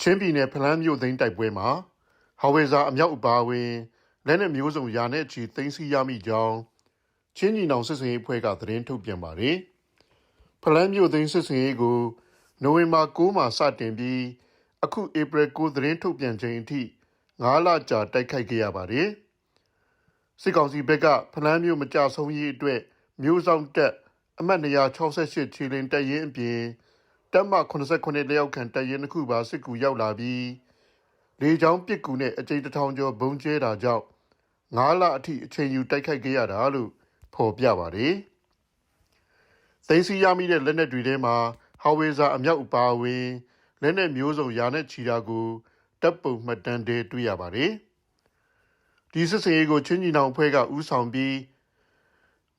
ချင်းပြည်နယ်ဖလန်းမြို့သိမ်းတိုက်ပွဲမှာဟော်ဝေဇာအမြောက်အပါအဝင်လက်နက်မျိုးစုံရာနဲ့ချီသိမ်းဆည်းရမိကြောင်းချင်းညီနောင်စစ်စင်ရေးအဖွဲ့ကသတင်းထုတ်ပြန်ပါတယ်။ဖလန်းမြို့သိမ်းစစ်စင်ရေးကိုနိုဝင်ဘာ9မှာစတင်ပြီးအခုဧပြီ9သတင်းထုတ်ပြန်ချိန်အထိ9လကြာတိုက်ခိုက်ခဲ့ရပါတယ်။စစ်ကောင်စီဘက်ကဖလန်းမြို့မကြဆုံးရေးအတွက်မြို့ဆောင်တက်အမှတ်268ခြေလင်းတက်ရင်အပြင် တပ်မ89လက်အောက်ခံတပ်ရင်းတစ်ခုပါစစ်ကူရောက်လာပြီးလေကြောင်းပစ်ကူနဲ့အကြိမ်တစ်ထောင်ကျော်ဘုံကျဲတာကြောင့်9လအထိအချိန်ယူတိုက်ခိုက်ခဲ့ရတာလို့ဖော်ပြပါတယ်။သိမ်းဆည်းရမိတဲ့လက်နက်တွေထဲမှာဟော်ဝေဇာအမြောက်အပါအဝင်လက်နက်မျိုးစုံရာနဲ့ချီတာကိုတပ်ပုံမှတ်တမ်းတွေတွေ့ရပါတယ်။ဒီစစ်စင်ရေးကိုချင်းညီနောင်အဖွဲ့ကဥဆောင်ပြီး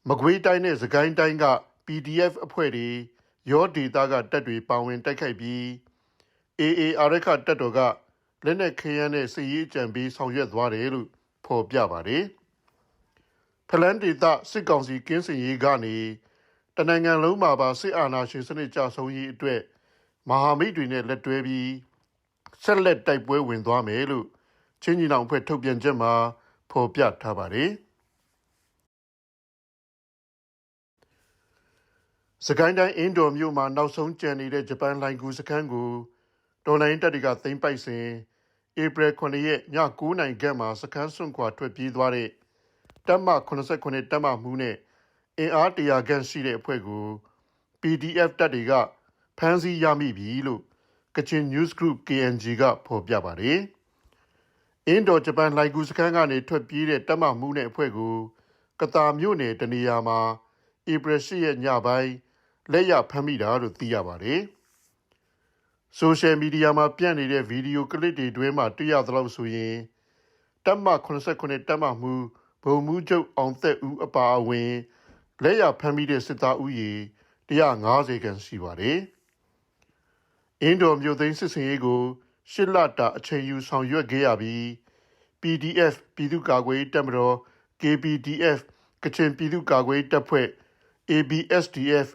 မကွေးတိုင်းနဲ့စကိုင်းတိုင်းက PDF အဖွဲ့တွေ ရောဒေတာကတပ်တွေပါဝင်တိုက်ခိုက်ပြီး AA အာရခတပ်တော်ကလက်နက်ခဲယမ်းနဲ့စစ်ရေးအကြံပေးဆောင်ရွက်သွားတယ်လို့ဖော်ပြပါတယ်။ဖလန်ဒေတာစစ်ကောင်စီကင်းစင်ရေးကနေတနင်္ဂနွေလုံးမှာပါစစ်အာဏာရှင်စနစ်ကြဆုံးရေးအတွက်မဟာမိတ်တွေနဲ့လက်တွဲပြီးဆက်လက်တိုက်ပွဲဝင်သွားမယ်လို့ချင်းညီနောင်ဖွဲ့ထုတ်ပြန်ချက်မှာဖော်ပြထားပါတယ်။ စကိုင်းတိုင်းအင်းတော်မြို့မှာနောက်ဆုံးကျန်နေတဲ့ဂျပန်လိုင်ကူစခန်းကိုတော်လိုင်းတပ်တွေကသိမ်းပိုက်စဉ်ဧပြီ9ရက်ည9:00နာရီခန့်မှာစခန်းစွန့်ခွာထွက်ပြေးသွားတဲ့တပ်မ89တပ်မမှုနဲ့အင်အား100ခန့်ရှိတဲ့အဖွဲ့ကို PDF တပ်တွေကဖမ်းဆီးရမိပြီလို့ကချင် News Group KNG ကဖော်ပြပါတယ်။အင်းတော်ဂျပန်လိုင်ကူစခန်းကနေထွက်ပြေးတဲ့တပ်မမှုနဲ့အဖွဲ့ကိုကတာမြို့နယ်တနေရာမှာဧပြီ10ရက်ညပိုင်း လက်ရဖမ်းမိတာလို့သိရပါတယ်။ဆိုရှယ်မီဒီယာမှာပြန့်နေတဲ့ဗီဒီယိုကလစ်တွေတွဲမှာတွေ့ရသလောက်ဆိုရင်တပ်မ89တပ်မမှုဗိုလ်မှူးချုပ်အောင်သက်ဦးအပါအဝင်လက်ရဖမ်းမိတဲ့စစ်သားဦးရေ150ခန့်ရှိပါတယ်။အင်းတော်မြို့သိမ်းစစ်စင်ရေးကိုရှစ်လတာအချိန်ယူဆောင်ရွက်ခဲ့ရပြီး PDF ပြည်သူ့ကာကွယ်ရေးတပ်မတော် KPDF ကချင်ပြည်သူ့ကာကွယ်ရေးတပ်ဖွဲ့ ABSDF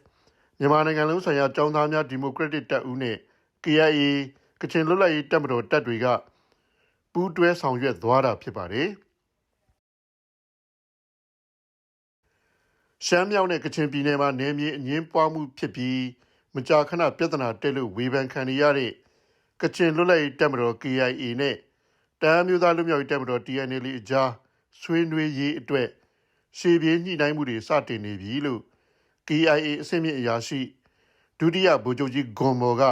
မြန်မာနိုင်ငံလုံးဆိုင်ရာចောင်းသားများဒီမိုကရက်တစ်တပ်ဦးနဲ့ KIA ကချင်လွတ်လပ်ရေးတပ်မတော်တပ်တွေကပူးတွဲဆောင်ရွက်သွားတာဖြစ်ပါတယ်။ရှမ်းမြောက်နဲ့ကချင်ပြည်နယ်မှာနေမြေအငင်းပွားမှုဖြစ်ပြီးမကြာခဏပြဿနာတက်လို့ဝေဖန်ခံနေရတဲ့ကချင်လွတ်လပ်ရေးတပ်မတော် KIA နဲ့တမ်းမျိုးသားလူမျိုးရေးတပ်မတော် TNL အကြားဆွေးနွေးရေးအတွက်ရှေ့ပြေးညှိနှိုင်းမှုတွေစတင်နေပြီလို့ KIA အဆင့်မြင့်အရာရှိဒုတိယဗိုလ်ချုပ်ကြီးဂွန်မော်က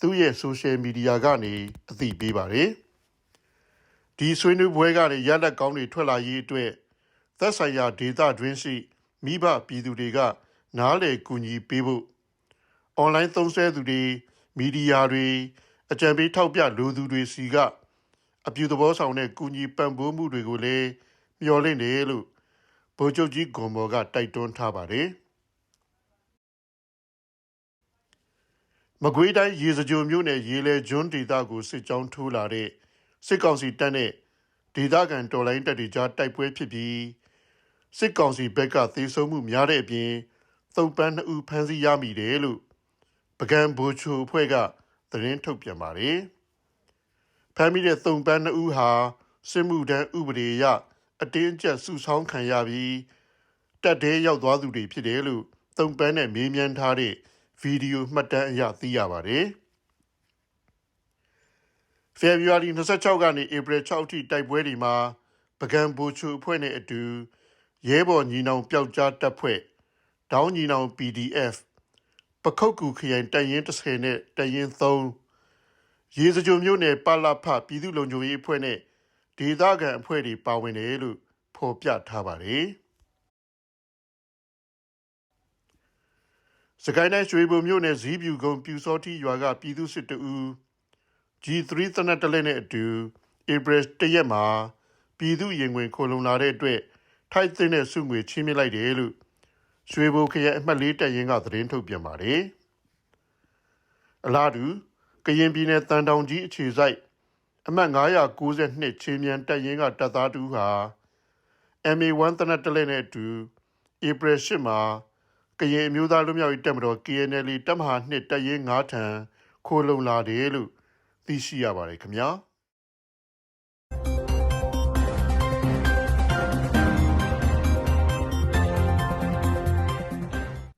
သူ့ရဲ့ဆိုရှယ်မီဒီယာကနေအသိပေးပါတယ်။ဒီဆွေးနွေးပွဲကနေရလက်ကောင်းတွေထွက်လာရေးအတွက်သက်ဆိုင်ရာဒေတာတွင်းရှိမိဘပြည်သူတွေက နားလေကူညီပေးဖို့အွန်လိုင်းသုံးစွဲသူတွေမီဒီယာတွေအကြံပေးထောက်ပြလူသူတွေစီကအပြူသဘောဆောင်တဲ့ကူညီပံ့ပိုးမှုတွေကိုလည်းမျှော်လင့်တယ်လို့ဗိုလ်ချုပ်ကြီးဂွန်မော်ကတိုက်တွန်းထားပါတယ်။ မကွေးတိုင်းရေစကြိုမြို့နယ်ရေလေကျွန်းဒေသကိုစစ်ကြောင်းထိုးလာတဲ့စစ်ကောင်စီတပ်နဲ့ဒေသခံတော်လိုင်းတပ်တွေကြားတိုက်ပွဲဖြစ်ပြီးစစ်ကောင်စီဘက်ကသေဆုံးမှုများတဲ့အပြင်သုံပန်းနှစ်ဦးဖမ်းဆီးရမိတယ်လို့ပကံဘူချူအဖွဲ့ကသတင်းထုတ်ပြန်ပါတယ်။ဖမ်းမိတဲ့သုံပန်းနှစ်ဦးဟာစစ်မှုထမ်းဥပဒေအရအတင်းအကျပ်စုဆောင်းခံရပြီးတပ်တဲရောက်သွားသူတွေဖြစ်တယ်လို့သုံပန်းနဲ့မေးမြန်းထားတဲ့ ဗီဒီယိုမှတ်တမ်းအရသိရပါတယ်။ February 26ကနေ April 6အထိတိုက်ပွဲတွေမှာပကံဘူချူအဖွဲ့နဲ့အတူရဲဘော်ညီနောင်ပျောက်ကြားတပ်ဖွဲ့ဒေါင်းညီနောင် PDF ပခုတ်ကူခရိုင်တရင်30နဲ့တရင်3ရေစကြိုမြို့နယ်ပလဖပြည်သူ့လုံခြုံရေးအဖွဲ့နဲ့ဒေသခံအဖွဲ့တွေပါဝင်တယ်လို့ဖော်ပြထားပါတယ်။ စကိုင်းတိုင်းရွှေဘုံမြို့နယ်ဇီးပြူကုန်းပြူစောတိရွာကပြည်သူစစ်တအူ G3 သနက်တလက်နဲ့အတူဧပြီတရက်မှာပြည်သူရင်ဝင်ခိုလုံလာတဲ့အတွက်ထိုက်သိတဲ့စုငွေချင်းမြင့်လိုက်တယ်လို့ရွှေဘိုခရိုင်အမှတ်၄တပ်ရင်းကသတင်းထုတ်ပြန်ပါတယ်။အလားတူကရင်ပြည်နယ်တန်တောင်ကြီးအခြေစိုက်အမှတ်992ချင်းမြန်တပ်ရင်းကတပ်သားတူဟာ MA1 တနက်တလက်နဲ့အတူဧပြီ8မှာ ကရင်အမျိုးသားလူမျိုးရေးတပ်မတော် KNL တပ်မဟာ2တပ်ရင်း9ထံခိုလုံလာတယ်လို့သိရှိရပါတယ်ခင်ဗျာ။